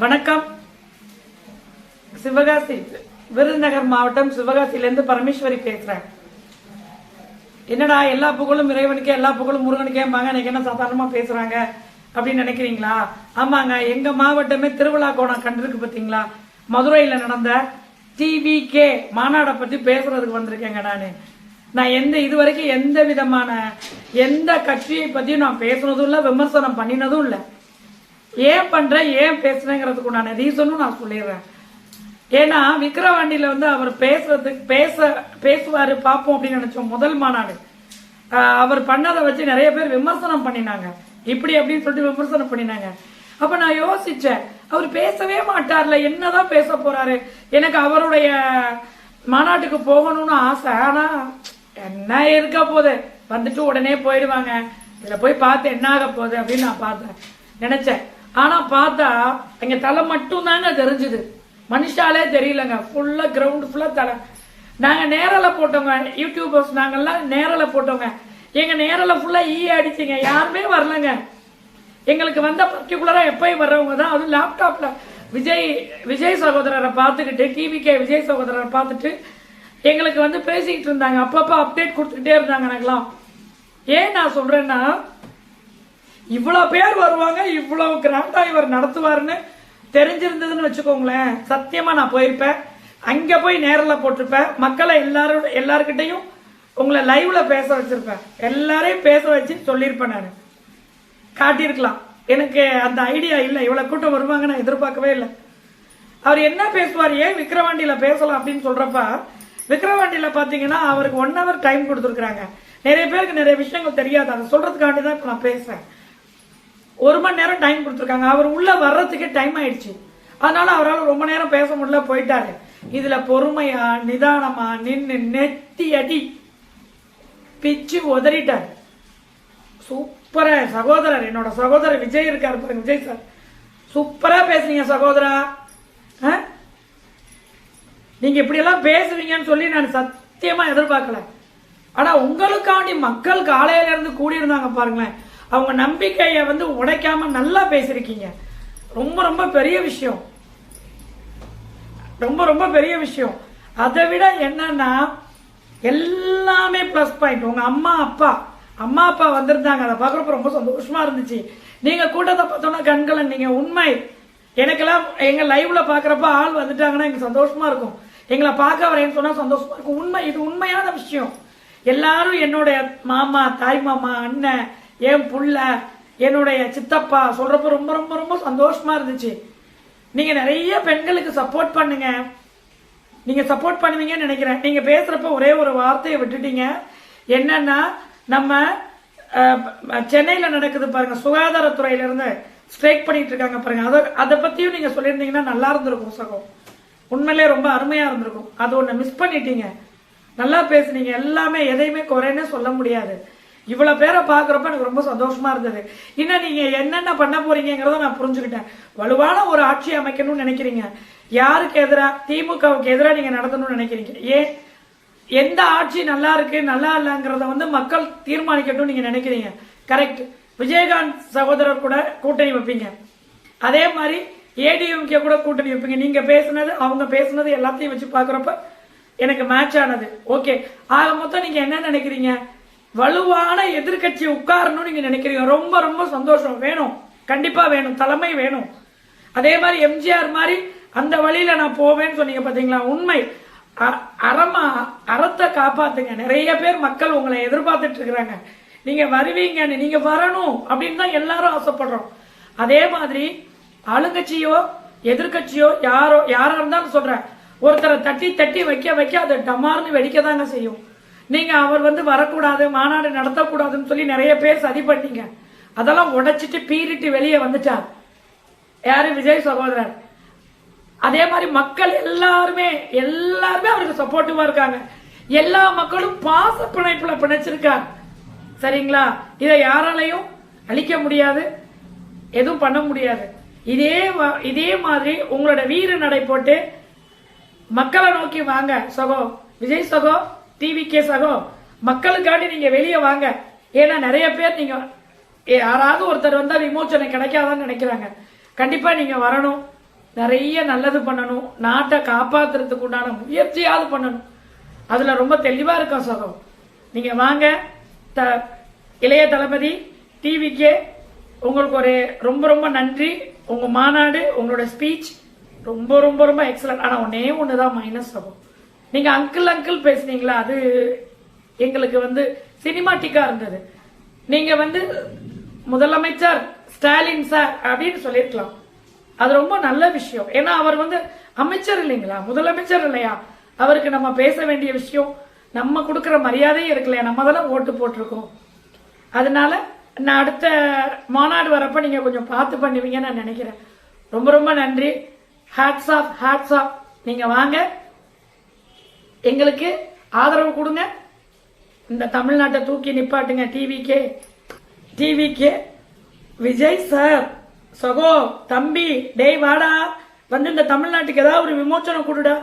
வணக்கம். சிவகாசி விருதுநகர் மாவட்டம் சிவகாசியிலேருந்து பரமேஸ்வரி பேசுறேன். என்னடா எல்லா புகழும் இறைவனுக்கே எல்லா புகழும் முருகனுக்கேம்பாங்க இன்னைக்கு என்ன சாதாரணமா பேசுறாங்க அப்படின்னு நினைக்கிறீங்களா? ஆமாங்க எங்க மாவட்டமே திருவிழா கோணம் கண்டிருக்கு பாத்தீங்களா? மதுரையில நடந்த டிவிகே மாநாடை பத்தி பேசுறதுக்கு வந்திருக்கேங்க நானு. நான் எந்த இது வரைக்கும் எந்த விதமான எந்த கட்சியை பத்தியும் நான் பேசுனதும் இல்லை விமர்சனம் பண்ணினதும் இல்லை. ஏன் பண்றேன் ஏன் பேசுறேங்கிறதுக்கு உண்டான ரீசனும் நான் சொல்லிடுறேன். ஏன்னா விக்கிரவாண்டியில வந்து அவர் பேசுறதுக்கு பேச பேசுவாரு பார்ப்போம் அப்படின்னு நினைச்சோம் முதல் மாநாடு. அவர் பண்ணதை வச்சு நிறைய பேர் விமர்சனம் பண்ணினாங்க. இப்படி அப்படின்னு சொல்லிட்டு விமர்சனம் பண்ணினாங்க. அப்ப நான் யோசிச்சேன் அவர் பேசவே மாட்டார்ல என்னதான் பேச போறாரு? எனக்கு அவருடைய மாநாட்டுக்கு போகணும்னு ஆசை. ஆனா என்ன இருக்க போகுது? வந்துட்டு உடனே போயிடுவாங்க. இதுல போய் பார்த்து என்ன ஆக போகுது அப்படின்னு நான் பார்த்தேன். நினைச்சேன். ஆனா பார்த்தா அங்க தலை மட்டும் தாங்க தெரிஞ்சுது. மனுஷாலே தெரியலங்க. ஃபுல்லா கிரவுண்ட் ஃபுல்லா தலை. நாங்க நேரல போட்டோங்க. யூடியூபர்ஸ் நாங்கெல்லாம் நேரல போட்டோங்க. எங்க நேரல ஃபுல்லா ஈ e அடிச்சிங்க. யாருமே வரலங்க. எங்களுக்கு வந்த பர்டிகுலரா எப்பயும் வர்றவங்க தான். அதுவும் லேப்டாப்ல விஜய் விஜய் சகோதரரை பார்த்துக்கிட்டு டிவிகே விஜய் சகோதரரை பார்த்துட்டு எங்களுக்கு வந்து பேசிக்கிட்டு இருந்தாங்க. அப்பப்போ அப்டேட் கொடுத்துக்கிட்டே இருந்தாங்க எனக்குலாம் ஏன் நான் சொல்றேன்னா இவ்வளவு பேர் வருவாங்க இவ்வளவு கிராண்டா இவர் நடத்துவாருன்னு தெரிஞ்சிருந்ததுன்னு வச்சுக்கோங்களேன். சத்தியமா நான் போயிருப்பேன். அங்க போய் நேரில் போட்டிருப்பேன். மக்களை எல்லாரும் எல்லாருக்கிட்டையும் உங்களை லைவ்ல பேச வச்சிருப்பேன். எல்லாரையும் பேச வச்சு சொல்லியிருப்பேன் நான். காட்டியிருக்கலாம். எனக்கு அந்த ஐடியா இல்லை. இவ்வளவு கூட்டம் வருவாங்க நான் எதிர்பார்க்கவே இல்லை. அவர் என்ன பேசுவார்? ஏன் விக்ரவாண்டியில பேசலாம் அப்படின்னு சொல்றப்ப விக்ரவாண்டியில பாத்தீங்கன்னா அவருக்கு ஒன் ஹவர் டைம் கொடுத்துருக்காங்க நிறைய பேருக்கு நிறைய விஷயங்கள் தெரியாது. அதை சொல்றதுக்காண்டி தான் இப்ப நான் பேசுறேன். ஒரு மணி நேரம் டைம் கொடுத்துருக்காங்க. அவர் உள்ள வர்றதுக்கே டைம் ஆயிடுச்சு. அதனால அவரால் ரொம்ப நேரம் பேச முடியல போயிட்டாரு. இதுல பொறுமையா நிதானமா நின்று நெத்தி அடி பிச்சு உதறிட்டார். சூப்பரா சகோதரர் என்னோட சகோதரர் விஜய் இருக்காரு பாருங்க விஜய் சார். சூப்பரா பேசுறீங்க சகோதரா. ஆ? நீங்க இப்படி எல்லாம் பேசுவீங்கன்னு சொல்லி நான் சத்தியமா எதிர்பார்க்கல. ஆனா உங்களுக்காண்டி மக்கள் காலையில இருந்து கூடி இருந்தாங்க பாருங்களேன். அவங்க நம்பிக்கையை வந்து உடைக்காம நல்லா பேசியிருக்கீங்க. ரொம்ப ரொம்ப பெரிய விஷயம். ரொம்ப ரொம்ப பெரிய விஷயம். அதை விட என்னன்னா எல்லாமே ப்ளஸ் பாயிண்ட் உங்க அம்மா அப்பா. அம்மா அப்பா வந்திருந்தாங்க. அதை பார்க்குறப்ப ரொம்ப சந்தோஷமா இருந்துச்சு. நீங்க கூட்டத்தை பார்த்தோன்னா கண்களை நீங்க உண்மை. எனக்கெல்லாம் எங்க லைவ்ல பாக்குறப்ப ஆள் வந்துட்டாங்கன்னா எனக்கு சந்தோஷமா இருக்கும். எங்களை பார்க்க வரேன்னு சொன்னா சந்தோஷமா இருக்கும். உண்மை இது உண்மையான விஷயம். எல்லாரும் என்னுடைய மாமா தாய் மாமா அண்ணன் என் புள்ள என்னுடைய சித்தப்பா சொல்றப்ப ரொம்ப ரொம்ப ரொம்ப சந்தோஷமா இருந்துச்சு. நீங்க நிறைய பெண்களுக்கு சப்போர்ட் பண்ணுங்க. நீங்க சப்போர்ட் பண்ணுவீங்கன்னு நினைக்கிறேன். நீங்க பேசுறப்ப ஒரே ஒரு வார்த்தையை விட்டுட்டீங்க. என்னன்னா நம்ம சென்னையில் நடக்குது பாருங்க சுகாதாரத்துறையில இருந்து ஸ்ட்ரைக் பண்ணிட்டு இருக்காங்க பாருங்க. அதை அதை பத்தியும் நீங்க சொல்லியிருந்தீங்கன்னா நல்லா இருந்திருக்கும் சகம் உண்மையிலே ரொம்ப அருமையா இருந்திருக்கும். அது ஒன்று மிஸ் பண்ணிட்டீங்க. நல்லா பேசுனீங்க. எல்லாமே எதையுமே குறைன்னு சொல்ல முடியாது. இவ்வளோ பேரை பார்க்குறப்ப எனக்கு ரொம்ப சந்தோஷமா இருந்தது. இன்னும் நீங்க என்னென்ன பண்ண போறீங்கிறத நான் புரிஞ்சுக்கிட்டேன். வலுவான ஒரு ஆட்சி அமைக்கணும்னு நினைக்கிறீங்க. யாருக்கு எதிராக திமுகவுக்கு எதிராக நீங்க நடத்தணும்னு நினைக்கிறீங்க? ஏன்? எந்த ஆட்சி நல்லா இருக்கு நல்லா இல்லைங்கிறத வந்து மக்கள் தீர்மானிக்கட்டும் நீங்க நினைக்கிறீங்க. கரெக்ட் விஜயகாந்த் சகோதரர் கூட கூட்டணி வைப்பீங்க. அதே மாதிரி ஏடிஎம்கே கூட கூட்டணி வைப்பீங்க. நீங்க பேசுனது அவங்க பேசுனது எல்லாத்தையும் வச்சு பாக்குறப்ப எனக்கு மேட்ச் ஆனது. ஓகே ஆக மொத்தம் நீங்க என்ன நினைக்கிறீங்க? வலுவான எதிர்க்கட்சி உட்காரணும்னு நீங்க நினைக்கிறீங்க. ரொம்ப ரொம்ப சந்தோஷம். வேணும். கண்டிப்பா வேணும். தலைமை வேணும். அதே மாதிரி எம்ஜிஆர் மாதிரி அந்த வழியில நான் போவேன்னு சொன்னீங்க பாத்தீங்களா? உண்மை. அ- அறமா அறத்தை காப்பாத்துங்க. நிறைய பேர் மக்கள் உங்களை எதிர்பார்த்துட்டு இருக்கிறாங்க. நீங்க வருவீங்கன்னு நீங்க வரணும் அப்படின்னு தான் எல்லாரும் ஆசைப்படுறோம். அதே மாதிரி ஆளுங்கட்சியோ எதிர்க்கட்சியோ யாரோ யாரா இருந்தாலும் சொல்றேன். ஒருத்தரை தட்டி தட்டி வைக்க வைக்க அதை டமார்னு வெடிக்க தாங்க செய்யும். நீங்க அவர் வந்து வரக்கூடாது மாநாடு நடத்தக்கூடாதுன்னு சொல்லி நிறைய பேர் சதி பண்ணீங்க. அதெல்லாம் உடைச்சிட்டு பீறிட்டு வெளியே வந்துட்டார். யாரு? விஜய் சகோதரர். அதே மாதிரி மக்கள் எல்லாருமே எல்லாருமே அவருக்கு சப்போர்ட்டிவா இருக்காங்க. எல்லா மக்களும் பாச பிணைப்புல பிணைச்சிருக்காங்க சரிங்களா? இதை யாராலையும் அழிக்க முடியாது. எதுவும் பண்ண முடியாது. இதே இதே மாதிரி உங்களோட வீர நடை போட்டு மக்களை நோக்கி வாங்க. சகோ விஜய் சகோ டிவி கேஸ் ஆகும் மக்களுக்காண்டி நீங்க வெளியே வாங்க. ஏன்னா நிறைய பேர் நீங்க யாராவது ஒருத்தர் வந்தா விமோச்சனை கிடைக்காதான்னு நினைக்கிறாங்க. கண்டிப்பா நீங்க வரணும். நிறைய நல்லது பண்ணணும். நாட்டை காப்பாத்துறதுக்கு உண்டான முயற்சியாவது பண்ணணும். அதுல ரொம்ப தெளிவா இருக்கும் சகோ. நீங்க வாங்க. த இளைய தளபதி டிவிக்கே உங்களுக்கு ஒரு ரொம்ப ரொம்ப நன்றி. உங்க மாநாடு உங்களோட ஸ்பீச் ரொம்ப ரொம்ப ரொம்ப எக்ஸலண்ட் ஆனா ஒன்னே ஒண்ணுதான் மைனஸ் ஆகும் நீங்க அங்கிள் அங்கிள் பேசுனீங்களா? அது எங்களுக்கு வந்து சினிமாட்டிக்கா இருந்தது. நீங்க வந்து முதலமைச்சர் ஸ்டாலின் சார் அப்படின்னு சொல்லியிருக்கலாம். அது ரொம்ப நல்ல விஷயம். ஏன்னா அவர் வந்து அமைச்சர் இல்லைங்களா? முதலமைச்சர் இல்லையா? அவருக்கு நம்ம பேச வேண்டிய விஷயம் நம்ம கொடுக்குற மரியாதையும் இருக்கலையா? நம்ம தானே ஓட்டு போட்டிருக்கோம். அதனால நான் அடுத்த மாநாடு வரப்ப நீங்க கொஞ்சம் பார்த்து பண்ணுவீங்கன்னு நான் நினைக்கிறேன். ரொம்ப ரொம்ப நன்றி. ஹேட்ஸ் ஆஃப் ஹேட்ஸ் ஆஃப் நீங்க வாங்க. எங்களுக்கு ஆதரவு கொடுங்க. இந்த தமிழ்நாட்டை தூக்கி நிப்பாட்டுங்க டிவிக்கே டிவிக்கே விஜய் சார் சகோ தம்பி டேய் வாடா. வந்து இந்த தமிழ்நாட்டுக்கு ஏதாவது ஒரு விமோச்சனம் கொடுடா.